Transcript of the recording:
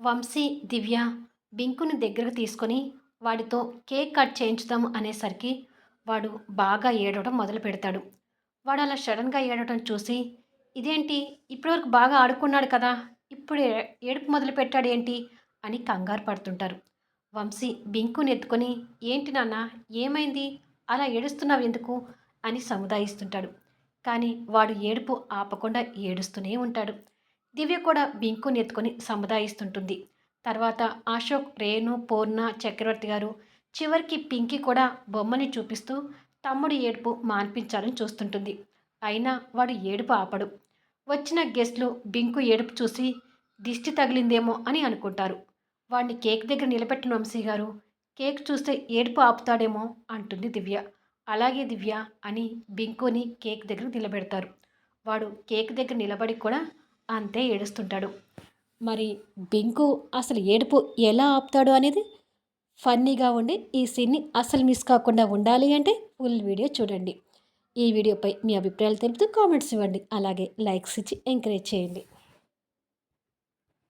వంశీ దివ్య బింకుని దగ్గరకు తీసుకొని వాడితో కేక్ కట్ చేయించుదాం అనేసరికి వాడు బాగా ఏడవడం మొదలు పెడతాడు. వాడు అలా సడన్గా ఏడవడం చూసి ఇదేంటి? ఇప్పటివరకు బాగా ఆడుకున్నాడు కదా ఇప్పుడు ఏడుపు మొదలు పెట్టాడు ఏంటి అని కంగారు పడుతుంటారు. వంశీ బింకుని ఎత్తుకొని ఏంటి నాన్న ఏమైంది? అలా ఏడుస్తున్నావు ఎందుకు? అని సముదాయిస్తుంటాడు. కానీ వాడు ఏడుపు ఆపకుండా ఏడుస్తూనే ఉంటాడు. దివ్య కూడా బింకుని ఎత్తుకొని సముదాయిస్తుంటుంది. తర్వాత అశోక్ రేణు పూర్ణ చక్రవర్తి గారు చివరికి పింకీ కూడా బొమ్మని చూపిస్తూ తమ్ముడి ఏడుపు మాన్పించాలని చూస్తుంటుంది. అయినా వాడు ఏడుపు ఆపడు. వచ్చిన గెస్ట్లు బింకు ఏడుపు చూసి దిష్టి తగిలిందేమో అని అనుకుంటారు. వాడిని కేక్ దగ్గర నిలబెట్టిన వంశీ గారు కేక్ చూస్తే ఏడుపు ఆపుతాడేమో అంటుంది దివ్య. అలాగే దివ్య అని బింకుని కేక్ దగ్గర నిలబెడతారు. వాడు కేక్ దగ్గర నిలబడి కూడా అంతే ఏడుస్తుంటాడు. మరి బింకు అసలు ఏడుపు ఎలా ఆపుతాడు అనేది ఫన్నీగా ఉండి ఈ సీన్ని అసలు మిస్ కాకుండా ఉండాలి అంటే ఫుల్ వీడియో చూడండి. ఈ వీడియోపై మీ అభిప్రాయాలు తెలుపుతూ కామెంట్స్ ఇవ్వండి. అలాగే లైక్స్ ఇచ్చి ఎంకరేజ్ చేయండి.